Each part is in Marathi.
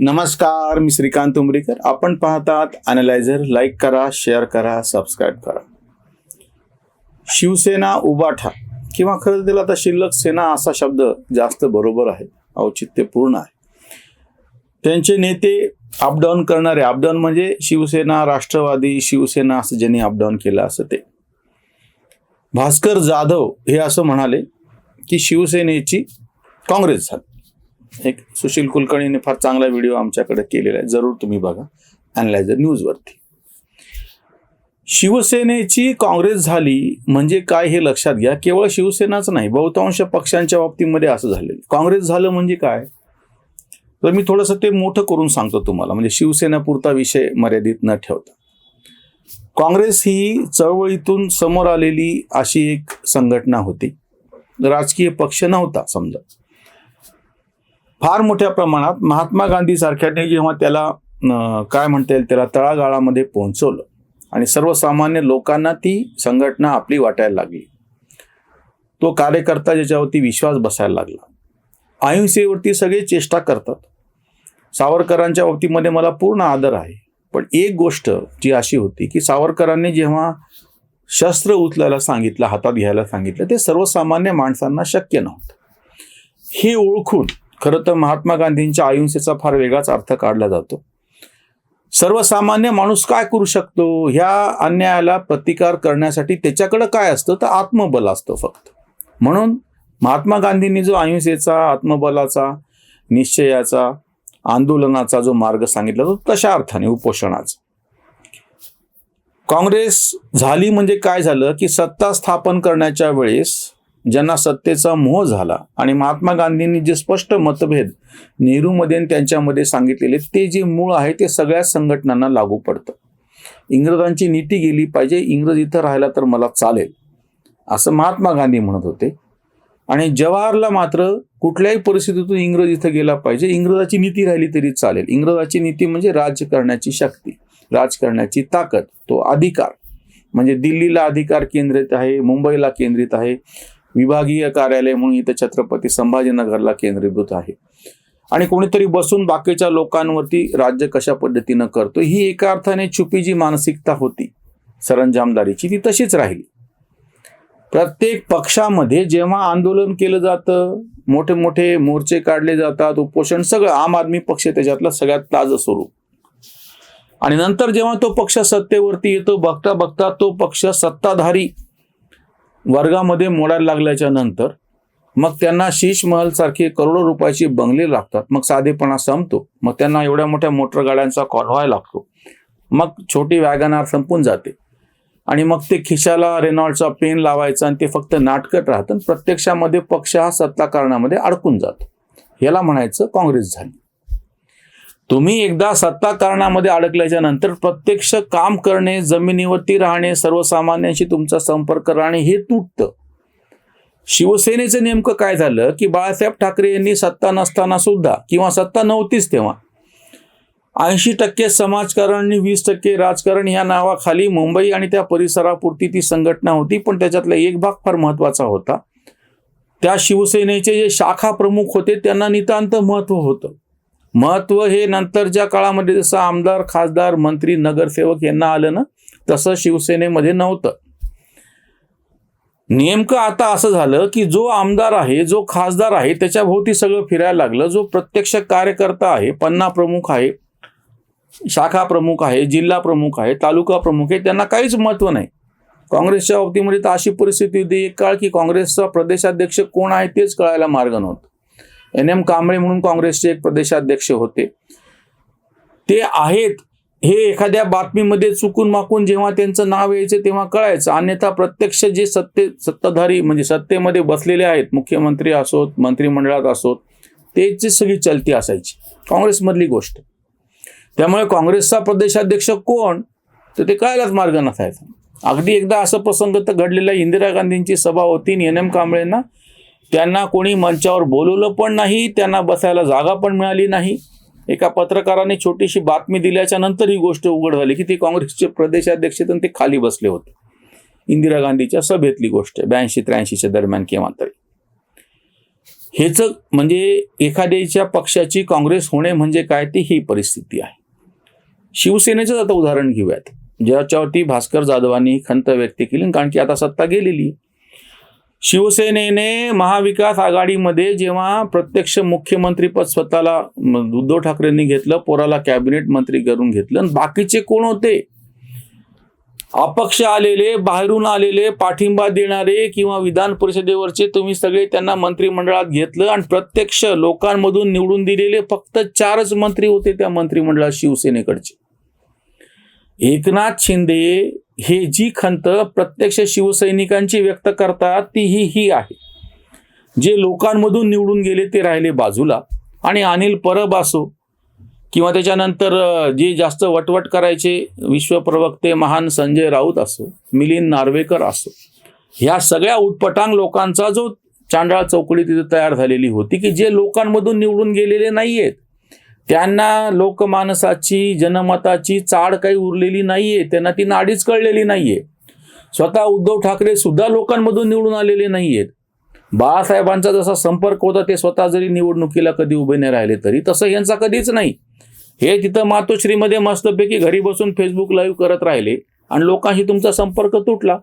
नमस्कार मी श्रीकांत उमरीकर. आपण पाहतात अनालायझर लाईक करा शेअर करा सबस्क्राईब करा. शिवसेना उबाठा किंवा खरं दिला तर शिल्लक सेना असा शब्द जास्त बरोबर आहे औचित्यपूर्ण आहे. त्यांचे नेते अपडाऊन करणारे अपडाऊन म्हणजे शिवसेना राष्ट्रवादी शिवसेना असं ज्यांनी अपडाऊन केलं असं ते. भास्कर जाधव हे असं म्हणाले की शिवसेनेची काँग्रेस झाली. एक सुशील कुलकर्णीने फार चांगला व्हिडिओ आमच्याकडे केलेला आहे. जरूर तुम्ही बघा. अनलायझर न्यूजवरती शिवसेनेची काँग्रेस झाली म्हणजे काय हे लक्षात घ्या. केवळ शिवसेनाच नाही बहुतांश पक्षांच्या बाबतीमध्ये असं झालेलं. काँग्रेस झालं म्हणजे काय? तर मी थोडंसं ते मोठं करून सांगतो तुम्हाला. म्हणजे शिवसेनापुरता विषय मर्यादित न ठेवता. काँग्रेस ही चळवळीतून समोर आलेली अशी एक संघटना होती. राजकीय पक्ष नव्हता समजा. फार मोठ्या प्रमाणात महात्मा गांधी सारख्याने जेव्हा त्याला काय म्हणता येईल त्याला तळागाळामध्ये पोहोचवलं आणि सर्वसामान्य लोकांना ती संघटना आपली वाटायला लागली. तो कार्यकर्ता ज्याच्यावरती विश्वास बसायला लागला. अहिंसेवरती सगळे चेष्टा करतात. सावरकरांच्या बाबतीमध्ये मला पूर्ण आदर आहे. पण एक गोष्ट जी अशी होती की सावरकरांनी जेव्हा शस्त्र उचलायला सांगितलं हातात घ्यायला सांगितलं ते सर्वसामान्य माणसांना शक्य नव्हतं. हे ओळखून खरं तर महात्मा गांधींच्या अहिंसेचा फार वेगळाच अर्थ काढला जातो. सर्वसामान्य माणूस काय करू शकतो? ह्या अन्यायाला प्रतिकार करण्यासाठी त्याच्याकडं काय असतं? तर आत्मबल असतं फक्त. म्हणून महात्मा गांधींनी जो अहिंसेचा आत्मबलाचा निश्चयाचा आंदोलनाचा जो मार्ग सांगितला तो तशा अर्थाने? उपोषणाचा. काँग्रेस झाली म्हणजे काय झालं? की सत्ता स्थापन करण्याच्या वेळेस ज्यांना सत्तेचा मोह झाला आणि महात्मा गांधींनी जे स्पष्ट मतभेद नेहरूमध्ये आणि त्यांच्यामध्ये सांगितलेले ते जे मूळ आहे ते सगळ्या संघटनांना लागू पडतं. इंग्रजांची नीती गेली पाहिजे इंग्रज इथं राहिला तर मला चालेल असं महात्मा गांधी म्हणत होते. आणि जवाहरला मात्र कुठल्याही परिस्थितीतून इंग्रज इथं गेला पाहिजे इंग्रजाची नीती राहिली तरी चालेल. इंग्रजाची नीती म्हणजे राज्य करण्याची शक्ती राज करण्याची ताकद तो अधिकार. म्हणजे दिल्लीला अधिकार केंद्रित आहे मुंबईला केंद्रित आहे विभागीय कार्यालय म्हणून इथं छत्रपती संभाजीनगरला केंद्रीभूत आहे. आणि कोणीतरी बसून बाकीच्या लोकांवरती राज्य कशा पद्धतीनं करतो ही एका अर्थाने छुपी जी मानसिकता होती. सरंजामदारीची ती तशीच राहिली. प्रत्येक पक्षामध्ये जेव्हा आंदोलन केलं जातं मोठे मोठे मोर्चे काढले जातात उपोषण सगळं आम आदमी पक्ष त्याच्यातलं सगळ्यात ताजं स्वरूप. आणि नंतर जेव्हा तो पक्ष सत्तेवरती येतो बघता बघता तो पक्ष सत्ताधारी वर्गामध्ये मोडायला लागल्याच्या नंतर मग त्यांना शीश महल सारखे करोडो रुपयाची बंगले लागतात. मग साधेपणा संपतो. मग त्यांना एवढ्या मोठ्या मोटर गाड्यांचा कॉन्व्हॉय लागतो. मग छोटी वॅगनार संपून जाते. आणि मग ते खिशाला रेनॉल्डचा पेन लावायचा आणि ते फक्त नाटकट राहतं प्रत्यक्षामध्ये पक्ष हा सत्ता कारणामध्ये अडकून जातो. याला म्हणायचं काँग्रेस झाली. तुम्ही एकदा सत्ता कारणामध्ये अडकल्याच्या नंतर प्रत्यक्ष काम करणे जमिनीवरती राहणे सर्वसामान्यांशी तुमचा संपर्क राहणे हे तुटतं. शिवसेनेचं नेमकं काय झालं की बाळासाहेब ठाकरे यांनी सत्ता नसताना सुद्धा किंवा सत्ता नव्हतीच तेव्हा ऐंशी टक्के समाजकारण आणि वीस टक्के राजकारण या नावाखाली मुंबई आणि त्या परिसरापुरती ती संघटना होती पण त्याच्यातला एक भाग फार महत्त्वाचा होता. त्या शिवसेनेचे जे शाखा प्रमुख होते त्यांना नितांत महत्त्व होतं. महत्त्व हे नंतरच्या काळामध्ये जसं आमदार खासदार मंत्री नगरसेवक यांना आलं ना तसं शिवसेनेमध्ये नव्हतं. नेमकं आता असं झालं की जो आमदार आहे जो खासदार आहे त्याच्या भोवती सगळं फिरायला लागलं. जो प्रत्यक्ष कार्यकर्ता आहे पन्ना प्रमुख आहे शाखा प्रमुख आहे जिल्हा प्रमुख आहे तालुका प्रमुख आहे त्यांना काहीच महत्त्व नाही. काँग्रेसच्या बाबतीमध्ये तर अशी परिस्थिती होती एक काळ की काँग्रेसचा प्रदेशाध्यक्ष कोण आहे तेच कळायला मार्ग नव्हतं. एन एम कांबळे म्हणून काँग्रेसचे एक प्रदेशाध्यक्ष होते. ते आहेत. हे एखाद्या बातमीमध्ये चुकून माकून जेव्हा त्यांचं नाव यायचं तेव्हा कळायचं. अन्यथा प्रत्यक्ष जे सत्ते सत्ताधारी म्हणजे सत्तेमध्ये बसलेले आहेत मुख्यमंत्री असोत मंत्रिमंडळात असोत त्याची सगळी चलती असायची. काँग्रेसमधली गोष्ट. त्यामुळे काँग्रेसचा प्रदेशाध्यक्ष कोण? तर ते कळायलाच मार्ग नसायचा. अगदी एकदा असं प्रसंग तर घडलेला इंदिरा गांधींची सभा होती एन एम कांबळेंना त्यांना कोणी मंचावर बोलवलं पण नाही त्यांना बसायला जागा पण मिळाली नाही. एका पत्रकाराने छोटीशी बातमी दिल्याच्या नंतर ही गोष्ट उघड झाली की ते काँग्रेसचे प्रदेशाध्यक्ष आहेत ते खाली बसले होते. इंदिरा गांधीच्या सभेतली गोष्ट ब्याऐंशी त्र्याऐंशीच्या दरम्यान किंवा तरी. हेच म्हणजे एखाद्याच्या पक्षाची काँग्रेस होणे म्हणजे काय ती ही परिस्थिती आहे. शिवसेनेचंच आता उदाहरण घेऊयात. ज्याच्यावरती भास्कर जाधवांनी खंत व्यक्त केली कारण की आता सत्ता गेलेली आहे. शिवसेनेने महाविकास आघाडीमध्ये जेव्हा प्रत्यक्ष मुख्यमंत्रीपद स्वतःला उद्धव ठाकरेंनी घेतलं पोराला कॅबिनेट मंत्री करून घेतलं आणि बाकीचे कोण होते? अपक्ष आलेले बाहेरून आलेले पाठिंबा देणारे किंवा विधान परिषदेवरचे तुम्ही सगळे त्यांना मंत्रिमंडळात घेतलं आणि प्रत्यक्ष लोकांमधून निवडून दिलेले फक्त चारच मंत्री होते त्या मंत्रिमंडळात शिवसेनेकडचे. एकनाथ शिंदे हे जी खंत प्रत्यक्ष शिवसैनिकांची व्यक्त करतात ती ही ही आहे. जे लोकांमधून निवडून गेले ते राहिले बाजूला. आणि अनिल परब असो किंवा त्याच्यानंतर जे जास्त वटवट करायचे विश्वप्रवक्ते महान संजय राऊत असो मिलिंद नार्वेकर असो ह्या सगळ्या उटपटांग लोकांचा जो चांडाळ चौकडी तिथे तयार झालेली होती की जे लोकांमधून निवडून गेलेले नाही आहेत त्यांना लोकमानसाची जनमताची चाड काही उरलेली नाहीये. त्यांना ती नाडीच कळलेली नाहीये. स्वतः उद्धव ठाकरे सुद्धा लोकांमधून निवडून आलेले नाहीयेत. बाळासाहेबांचा जसा संपर्क होता ते स्वतः जरी निवडणुकीला कधी उभे नाही राहिले तरी तसं यांचा कधीच नाही. हे तिथं मातोश्रीमध्ये मस्तपैकी घरी बसून फेसबुक लाईव्ह करत राहिले आणि लोकांशी तुमचा संपर्क तुटला.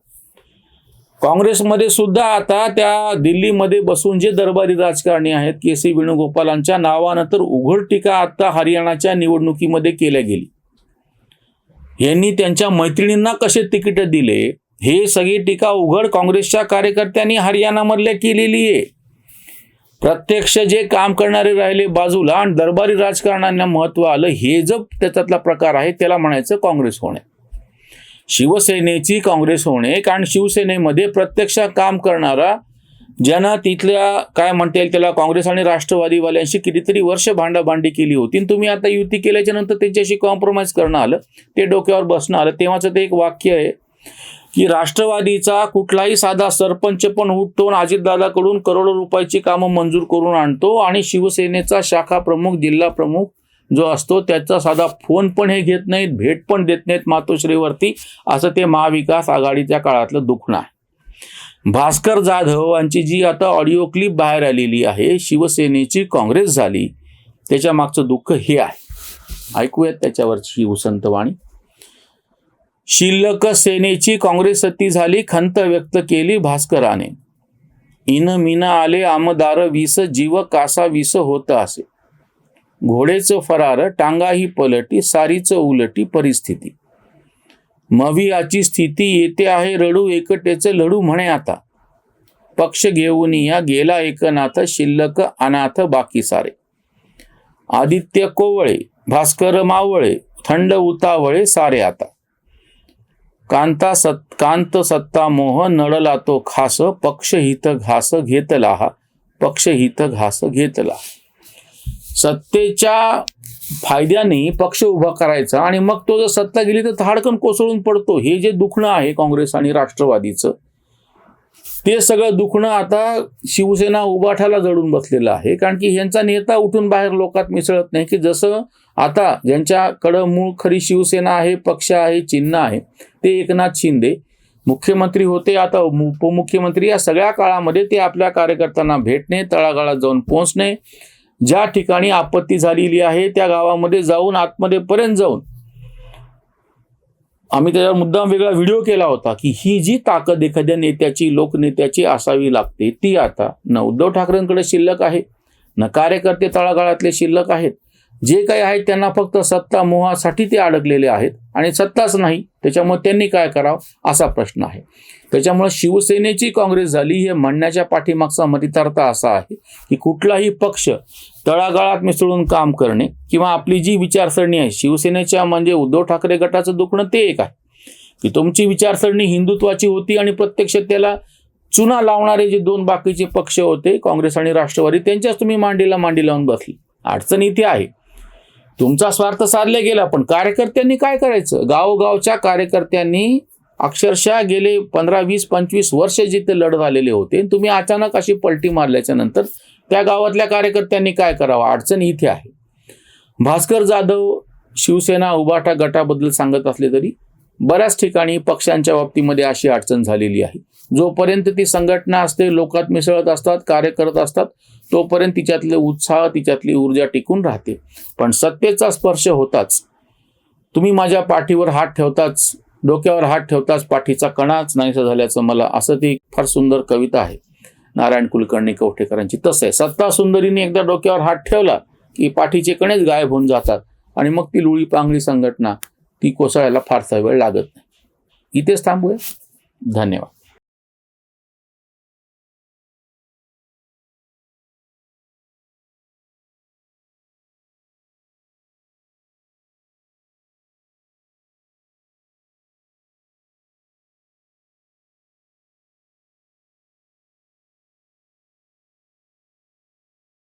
काँग्रेसमध्ये सुद्धा आता त्या दिल्लीमध्ये बसून जे दरबारी राजकारणी आहेत के सी वेणुगोपालांच्या नावानं तर उघड टीका आता हरियाणाच्या निवडणुकीमध्ये केल्या गेली. यांनी त्यांच्या मैत्रिणींना कसे तिकीट दिले हे सगळी टीका उघड काँग्रेसच्या कार्यकर्त्यांनी हरियाणामधल्या केलेली आहे. प्रत्यक्ष जे काम करणारे राहिले बाजूला आणि दरबारी राजकारणांना महत्त्व आलं हे जो त्याच्यातला प्रकार आहे त्याला म्हणायचं काँग्रेस होणे शिवसेनेची काँग्रेस होणे कारण शिवसेनेमध्ये प्रत्यक्ष काम करणारा ज्यांना तिथल्या काय म्हणता येईल त्याला काँग्रेस आणि राष्ट्रवादीवाल्यांशी कितीतरी वर्ष भांडाभांडी केली होती. तुम्ही आता युती केल्याच्यानंतर त्यांच्याशी कॉम्प्रोमाइज करणं आलं ते डोक्यावर बसणं आलं. तेव्हाचं ते एक वाक्य आहे की राष्ट्रवादीचा कुठलाही साधा सरपंच पण उठतो अजितदादाकडून करोडो रुपयाची कामं मंजूर करून आणतो. आणि शिवसेनेचा शाखा प्रमुख जिल्हा प्रमुख जो असतो त्याचा साधा फोन पण हे घेत नाहीत भेट पण देत नाहीत मातोश्रीवरती. असं ते महाविकास आघाडीच्या काळातलं दुखणं आहे. भास्कर जाधव यांची जी आता ऑडिओ क्लिप बाहेर आलेली आहे शिवसेनेची काँग्रेस झाली त्याच्या मागचं दुःख हे आहे. ऐकूयात त्याच्यावरची उसंतवाणी शिल्लक सेनेची काँग्रेस सत्ती झाली खंत व्यक्त केली भास्कराने. इन मिन आले आमदार वीस जीव कासा वीस होत असे. घोडेचं फरार टांगाही पलटी सारीचं उलटी परिस्थिती. मवियाची स्थिती येते आहे रडू एकटेचं लढू म्हणे आता. पक्ष घेऊन या गेला एकनाथ शिल्लक अनाथ बाकी सारे. आदित्य कोवळे भास्कर मावळे थंड उतावळे सारे आता. कांता सत् कांत सत्ता मोह नडला तो खास पक्षहित घास घेतला हा पक्षहित घास घेतला. सत्तेच्या फायद्याने पक्ष उभा करायचा आणि मग तो जर सत्ता गेली तर धाडकन कोसळून पडतो. हे जे दुखणं आहे काँग्रेस आणि राष्ट्रवादीचं ते सगळं दुखणं आता शिवसेना उभाठाला जडून बसलेलं आहे. कारण की ह्यांचा नेता उठून बाहेर लोकात मिसळत नाही की जसं आता ज्यांच्याकडं मूळ खरी शिवसेना आहे पक्ष आहे चिन्ह आहे ते एकनाथ शिंदे. मुख्यमंत्री होते आता उपमुख्यमंत्री या सगळ्या काळामध्ये ते आपल्या कार्यकर्त्यांना भेटणे तळागाळात जाऊन पोहोचणे ज्या ठिकाणी आपत्ती झालेली आहे त्या गावामध्ये जाऊन आतमध्ये पर्यंत जाऊन आम्ही त्याच्यावर मुद्दाम वेगळा व्हिडिओ केला होता की ही जी ताकद एखाद्या नेत्याची लोकनेत्याची असावी लागते ती आता न उद्धव ठाकरेंकडे शिल्लक आहे. न कार्यकर्ते तळागाळातले शिल्लक आहेत. जे काही आहेत त्यांना फक्त सत्ता मोहासाठी ते अडकलेले आहेत आणि सत्ताच नाही त्याच्यामुळे त्यांनी काय करावं असा प्रश्न आहे. त्याच्यामुळे शिवसेनेची काँग्रेस झाली हे म्हणण्याच्या पाठीमागचा मतितार्थ असा आहे की कुठलाही पक्ष तळागाळात मिसळून काम करणे किंवा आपली जी विचारसरणी आहे शिवसेनेच्या म्हणजे उद्धव ठाकरे गटाचं दुखणं ते एक आहे. की तुमची विचारसरणी हिंदुत्वाची होती आणि प्रत्यक्ष त्याला चुना लावणारे जे दोन बाकीचे पक्ष होते काँग्रेस आणि राष्ट्रवादी त्यांच्याच तुम्ही मांडीला मांडी लावून बसली. अडचण इथे आहे. तुमचा स्वार्थ साधला गेला पण कार्यकर्त्यांनी काय करायचं? गावोगावच्या कार्यकर्त्यांनी अक्षरशः गेले पंधरा वीस पंचवीस वर्ष जिथे लढ झालेले होते तुम्ही अचानक अशी पलटी मारल्याच्या नंतर त्या गावातल्या कार्यकर्त्यांनी काय करावं? अडचण इथे आहे. भास्कर जाधव शिवसेना उभाटा गटाबद्दल सांगत असले तरी बऱ्याच ठिकाणी पक्षांच्या बाबतीमध्ये अशी अडचण झालेली आहे. जोपर्यंत ती संघटना असते लोकात मिसळत असतात कार्य करत असतात तोपर्यंत तिच्यातले उत्साह तिच्यातली ऊर्जा टिकून राहते. पण सत्तेचा स्पर्श होताच. तुम्ही माझ्या पाठीवर हात ठेवताच डोक्यावर हात ठेवताच पाठीचा कणाच नाहीसा झाल्याचं मला असं ती फार सुंदर कविता आहे. नारायण कुलकर्णी कवठेकरांची. तसं आहे सत्ता सुंदरीने एकदा डोक्यावर हात ठेवला की पाठीचे कणेच गायब होऊन जातात आणि मग ती लुळी पांगळी संघटना ती कोसळायला फारसा वेळ लागत नाही. इथेच थांबूया. धन्यवाद.